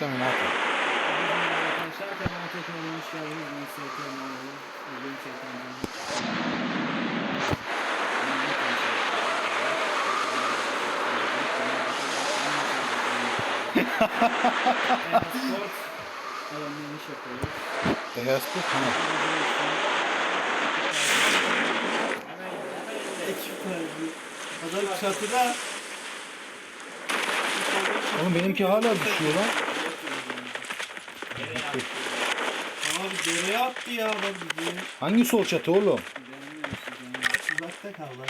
başla Memati. Arkadaşlar kanalıma tekrar hoş geldiniz. Ben Serkan Mağalı. Bugün Serkan Sport alanında iş yapıyoruz. Bu tamam. Ekip tarihi. Adam çatıda. Oğlum benimki hala düşüyor lan. Abi dereye attı ya bak bizi. Hangi sol çatı oğlum? Uzakta kaldı.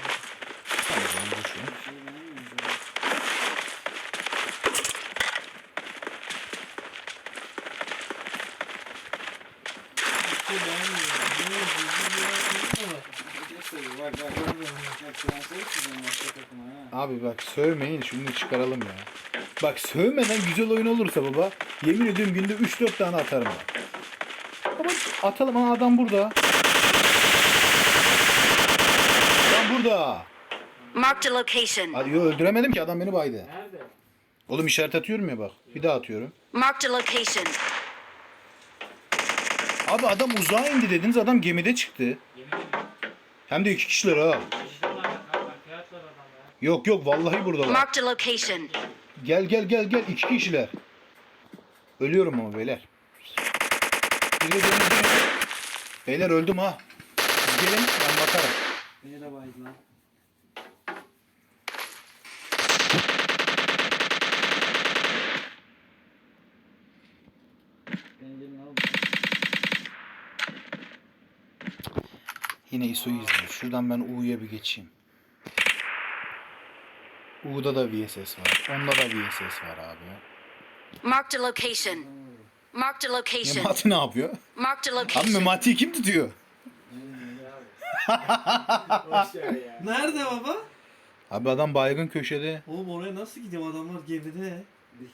Tamam, ben şu. Şey beğenmiyoruz ya. Şey beğenmiyorum. Ne yazıyor? Bak bak bak. Bak transfer çizeceğim başka takıma ha. Abi bak sövmeyin şunu çıkaralım ya. Bak sövmeden güzel oyun olursa baba yemin ediyorum günde 3-4 tane atarım ben. Ama atalım ha adam burada. Adam burada. Marked a location. Hadi yo öldüremedim ki adam beni baydı. Nerede? Oğlum işaret atıyorum ya bak. Bir daha atıyorum. Marked a location. Abi adam uzağa indi dediniz adam gemide çıktı. Hem de iki kişiler ha. Yok yok vallahi buradalar. Marked a location. Gel gel gel gel iki kişiler. Ölüyorum ama beyler. Biri denizde. Beyler öldüm ha. Siz gelin ben bakarım. Beni de baydı lan. Beni gelin al. Yine ISO'yu izliyor. Şuradan ben U'ya bir geçeyim. U'da da VSS var. Onda da VSS var abi. Marked a location. Marked a location. Memati ne yapıyor? A Abi location. Memati'yi kim tutuyor? Nerede baba? Abi adam baygın köşede. Oğlum oraya nasıl gideyim adamlar gemide.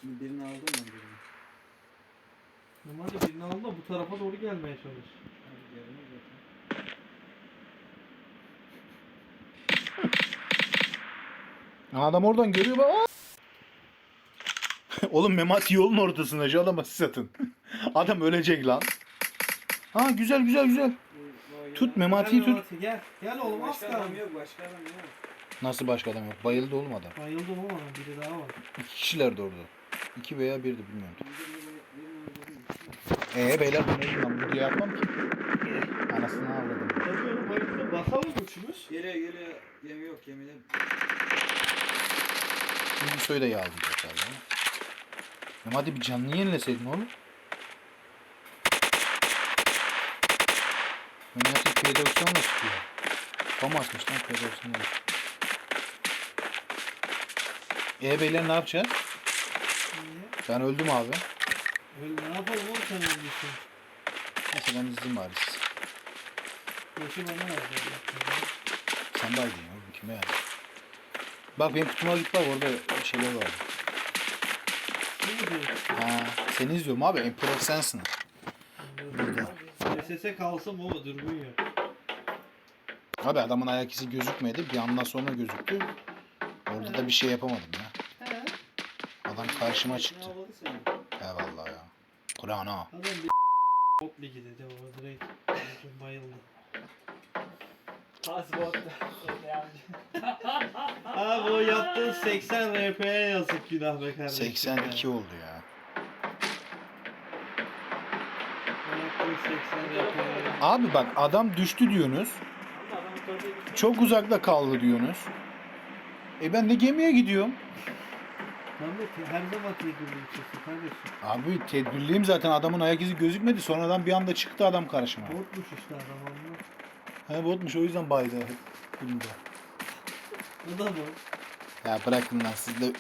Şimdi birini aldım ben birini. Normalde birini aldım da bu tarafa doğru gelmeye çalış. Adam oradan görüyor bak. Oğlum Memati yolun ortasında şu adama siz atın. Adam ölecek lan. Ha güzel güzel güzel. Tut Memati'yi tut. Memati, Gel. Gel oğlum az Başka kaldı. adam yok, başka adam yok. Nasıl başka adam yok? Bayıldı oğlum adam. Bayıldım ama biri daha var. İki kişiler de orada. İki veya birdi bilmiyorum. Ee beyler bu ne lan? Bu diye yapmam ki. Anasını avladım. Tabii oğlum bayıldım. Basalım üçümüz. Geliyor geliyor. Yemi yok yemide. Şimdi soyu da yağlayacak galiba. Ama hadi bir canlı yenileseydin oğlum. Memati P90'la çıkıyor. Tam atmış lan P90'la. E beyler ne yapacağız? Ben öldüm abi. Öyle ne yapalım oğlum sen öldüysen. Neyse ben izleyeyim bari siz. Yaşı bana ver. Sen de aydın ya. oğlum, Kime yani? Bak benim kutuma git bak orada şeyler var. Ha, seni izliyorum abi. En pro sensin. SS'e kalsın baba dürbün yok. Abi adamın ayak izi gözükmedi. Bir andan sonra gözüktü. Orada da bir şey yapamadım ya. He. Adam karşıma çıktı. Eyvallah ya. Kur'an ha. Adam bir bot ligi dedi baba direkt. Bayıldı. Hasbot. Abi o yaptığın 80 RP'ye yazık günah be kardeşim. 82 oldu ya. O yaptığın 80 RP'ye Abi bak adam düştü diyorsunuz. Çok uzakta kaldı diyorsunuz. E ben de gemiye gidiyorum. Ben de te- her zaman tedbirli içiyorsun kardeşim. Abi tedbirliyim zaten adamın ayak izi gözükmedi. Sonradan bir anda çıktı adam karşıma. Botmuş işte adam. He botmuş o yüzden baydı. Bunda. O da bu. Ya bırakın lan siz de.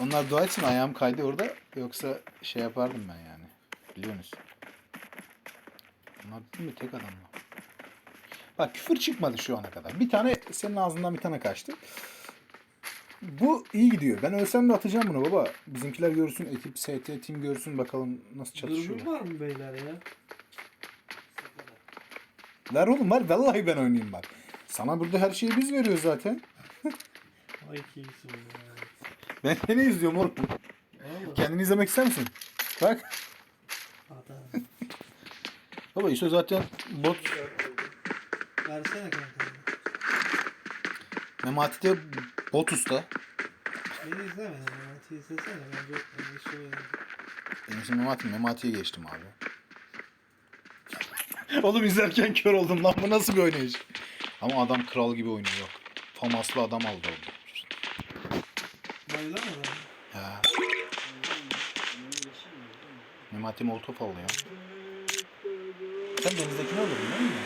Onlar dua etsin ayağım kaydı orada. Yoksa şey yapardım ben yani. Biliyorsunuz. Bunlar değil mi tek adam mı? Bak küfür çıkmadı şu ana kadar. Bir tane senin ağzından bir tane kaçtı. Bu iyi gidiyor. Ben ölsem de atacağım bunu baba. Bizimkiler görsün, ekip ST team görsün bakalım nasıl Dürbün çatışıyorlar. var mı beyler ya? Ver oğlum ver. Vallahi ben oynayayım bak. Sana burada her şeyi biz veriyoruz zaten. Ay ki iyisin ya. Ben seni izliyorum oğlum. Kendini izlemek ister misin? Bak. Hata. Baba ISO zaten bot. Versene kanka. Memati de bot usta. Beni izleme. Mehmet'i izlesene. Ben yok. Ben şöyle. Benim ismim Memati. Memati'ye geçtim abi. Oğlum izlerken kör oldum lan. Bu nasıl bir oynayış? Ama adam kral gibi oynuyor. Yok. Famaslı adam aldı oldu. Bayılır mı? Ya. Memati molotof aldı ya. Sen denizdekini alırdın değil mi?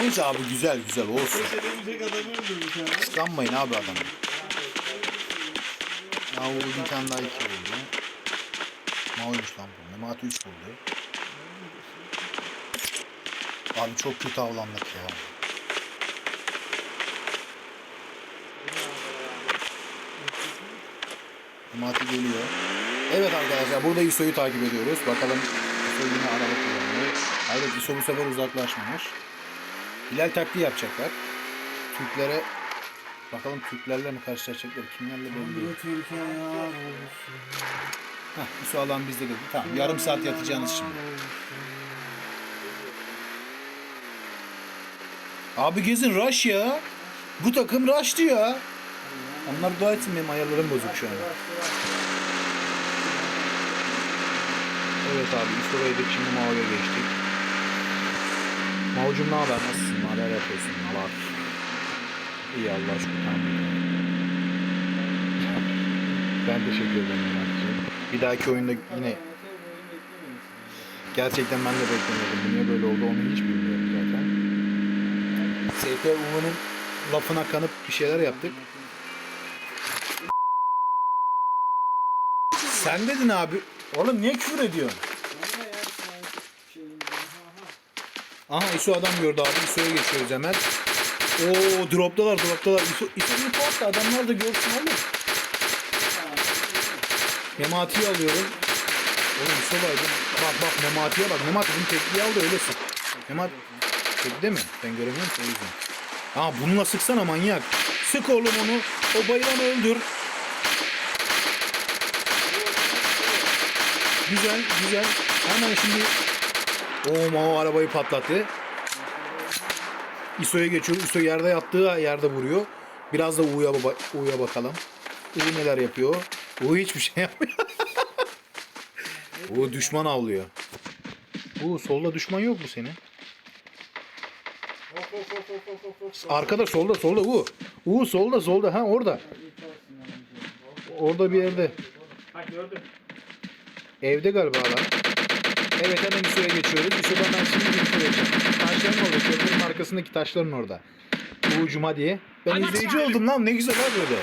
Neyse abi güzel güzel olsun. Edemeyecek adamı öldürmüş abi. Kıskanmayın abi adamı. Ya o bir tane daha iki buldu. Maoymuş lan bu. Memati 3 buldu. Abi çok kötü avlandık ya. Memati geliyor. Evet arkadaşlar burada ISO'yu takip ediyoruz. Bakalım ISO yine araba kullanıyor. Evet ISO bu sefer uzaklaşmamış. Hilal taktiği yapacaklar. Türklere bakalım Türklerle mi karşılaşacaklar? Kimlerle belli değil. Bu. Heh, ISO alan bizde dedi. Tamam yarım saat yatacağınız şimdi. Abi gezin rush ya. Bu takım rush diyor. Onlar dua etsin benim ayarlarım bozuk şu an. Evet abi İso'daydık şimdi Mao'ya geçtik. Mao'cum ne haber? Nasılsın? Neler yapıyorsun? Ne var? İyi Allah aşkına. Ben teşekkür ederim. Bir dahaki oyunda yine gerçekten ben de beklemiyordum. Niye böyle oldu onu hiç bilmiyorum zaten. SP Uğur'un lafına kanıp bir şeyler yaptık. Sen dedin abi. Oğlum niye küfür ediyorsun? Aha ISO adam gördü abi. ISO'ya geçiyoruz hemen. Oo droptalar droptalar. ISO, ISO import da adamlar da görsün oğlum. Memati'yi alıyorum. Oğlum ISO'daydı. Bak bak Memati'ye bak. Memati bunu tekliği al da öyle sık. Memati tekli mi? Ben göremiyorum ki o yüzden. Aa bununla sıksana manyak. Sık oğlum onu. O bayılanı öldür. Güzel güzel. Hemen şimdi o Mao arabayı patlattı. ISO'ya geçiyor. ISO yerde yattığı yerde vuruyor. Biraz da U'ya, U'ya bakalım. U neler yapıyor? U hiçbir şey yapmıyor. U düşman avlıyor. U solda düşman yok mu senin? Arkada solda solda U. U solda solda ha orada. Orada bir yerde. Ha gördüm. Evde galiba adam. Evet hemen İso'ya geçiyoruz. İso'dan ben şimdi vereceğim. Taşların orada. Köprünün arkasındaki taşların orada. Uğucuma diye. Ben Hadi izleyici oldum lan. Ne güzel ha böyle.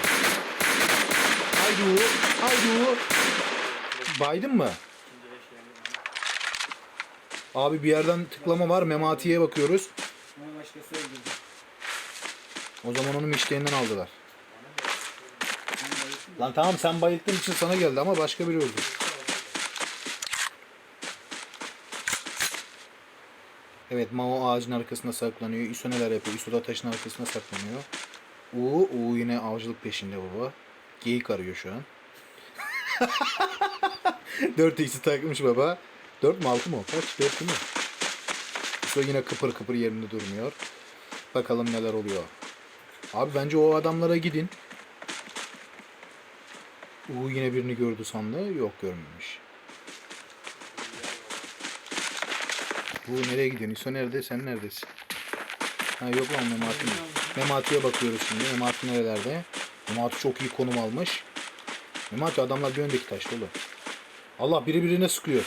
Haydi Uğur. Haydi Uğur. Baydın mı? Abi bir yerden tıklama var. Memati'ye bakıyoruz. O zaman onun işleyinden aldılar. Lan tamam sen bayılttığın için sana geldi ama başka biri öldü. Evet Mao ağacın arkasında saklanıyor. İso neler yapıyor? İso da taşın arkasında saklanıyor. U, U yine avcılık peşinde baba. Geyik arıyor şu an. 4x'i takmış baba. 4 mü 6 mı? Kaç? 4 değil mi? İso yine kıpır kıpır yerinde durmuyor. Bakalım neler oluyor. Abi bence o adamlara gidin. U yine birini gördü sandı. Yok görmemiş. Bu nereye gidiyorsun? İso nerede? Sen neredesin? Ha yok lan Memati? Memati'ye bakıyoruz şimdi. Memati nerelerde? Memati çok iyi konum almış. Memati adamlar bir öndeki taşta oğlum. Allah biri birine sıkıyor.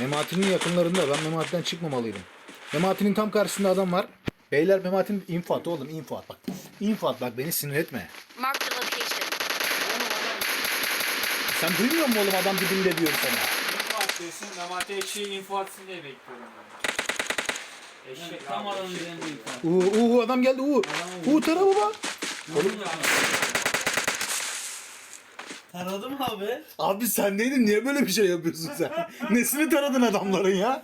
Memati'nin yakınlarında. Ben Memati'den çıkmamalıydım. Memati'nin tam karşısında adam var. Beyler Memati'nin info at oğlum info at bak. Info at bak beni sinir etme. Marked a location. Sen duymuyor musun oğlum adam dibinde diyor sana. Info atıyorsun. Memati eşeği info atsın diye bekliyorum ben. Eşek Tam alanın üzerinde infaz. Uuu uuu adam geldi uuu. Uuu tara baba. Taradım abi. Abi sen neydin niye böyle bir şey yapıyorsun sen? Nesini taradın adamların ya?